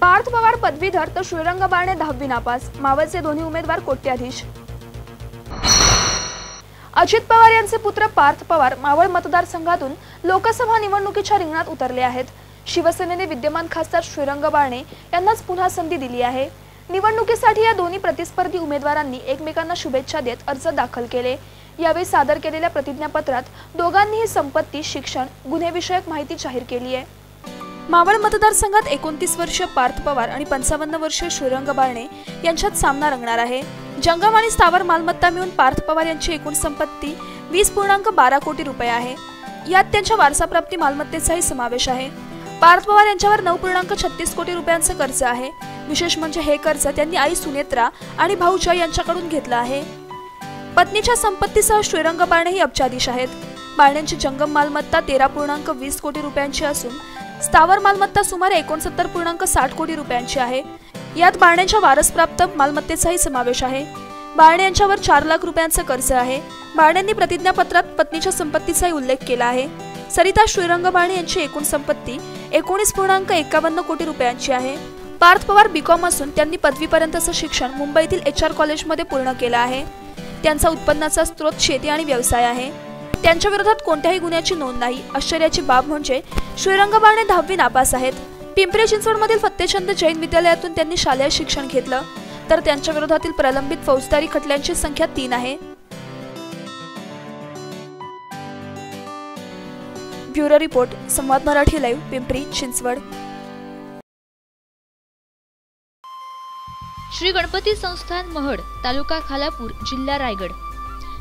पार्थ पवार पदवीधर तर श्रीरंग बारणे दहावी नापास. मावळचे दोन्ही उमेदवार कोट्याधीश. अजित पवार यांचे पुत्र पार्थ पवार मावळ मतदारसंघातून लोकसभा निवडणुकीच्या रिंगणात उतरले आहेत. शिवसेनेने विद्यमान खासदार श्रीरंग बारणे यांनाच पुन्हा संधी दिली आहे. निवडणुकीसाठी या दोन्ही प्रतिस्पर्धी उमेदवारांनी एकमेकांना शुभेच्छा देत अर्ज दाखल केले. यावेळी सादर केलेल्या प्रतिज्ञापत्रात दोघांनीही संपत्ती शिक्षण गुन्हेविषयक माहिती जाहीर केली आहे. मावळ मतदारसंघात एकोणतीस वर्ष पार्थ पवार आणि पंचावन्न वर्ष श्रीरंग बारणे यांच्यात सामना रंगणार आहे. जंगम आणि स्थावर मालमत्ता मिळून पार्थ पवार यांची एकूण संपत्ती वीस पूर्णांक बारा कोटी रुपये आहे. यात त्यांच्या वारसाप्राप्ती मालमत्तेचाही समावेश आहे. पार्थ पवार यांच्यावर नऊ पूर्णांक छत्तीस कोटी रुपयांचं कर्ज आहे. विशेष म्हणजे हे कर्ज त्यांनी आई सुनेत्रा आणि भाऊ जय यांच्याकडून घेतलं आहे. पत्नीच्या संपत्तीसह श्रीरंग बारणे ही अब्जाधीश आहेत. बारण्यांची जंगम मालमत्ता तेरा पूर्णांक वीस कोटी रुपयांची असून स्थावर मालमत्ता सुमारे एकोणसत्तर पूर्णांक साठ कोटी रुपयांची आहे. यात बाळण्यांच्या वारसप्राप्त मालमत्तेचाही समावेश आहे. बाळणे यांच्यावर चार लाख रुपयांचं कर्ज आहे. बाळण्यांनी प्रतिज्ञापत्रात पत्नीच्या संपत्तीचाही उल्लेख केला आहे. सरिता श्रीरंग बाळणे यांची एकूण संपत्ती एकोणीस पूर्णांक एकावन्न कोटी रुपयांची आहे. पार्थ पवार बीकॉम असून त्यांनी पदवीपर्यंतचं शिक्षण मुंबईतील एच आर कॉलेजमध्ये पूर्ण केलं आहे. त्यांचा उत्पन्नाचा स्रोत शेती आणि व्यवसाय आहे. त्यांच्या विरोधात कोणत्याही गुन्ह्याची नोंद नाही. आश्चर्याची बाब म्हणजे श्रीरंगबाने दहावी नापास आहेत. पिंपरी चिंचवडमधील फत्तेचंद जैन विद्यालयातून त्यांनी शालेय शिक्षण घेतलं. तर त्यांच्या विरोधातील प्रलंबित फौजदारी खटल्यांची संख्या तीन आहे. Bureau report Samvad Marathi live Pimpri Chinchwad. Shri Ganapati संस्थान महड तालुका खालापूर जिल्हा रायगड.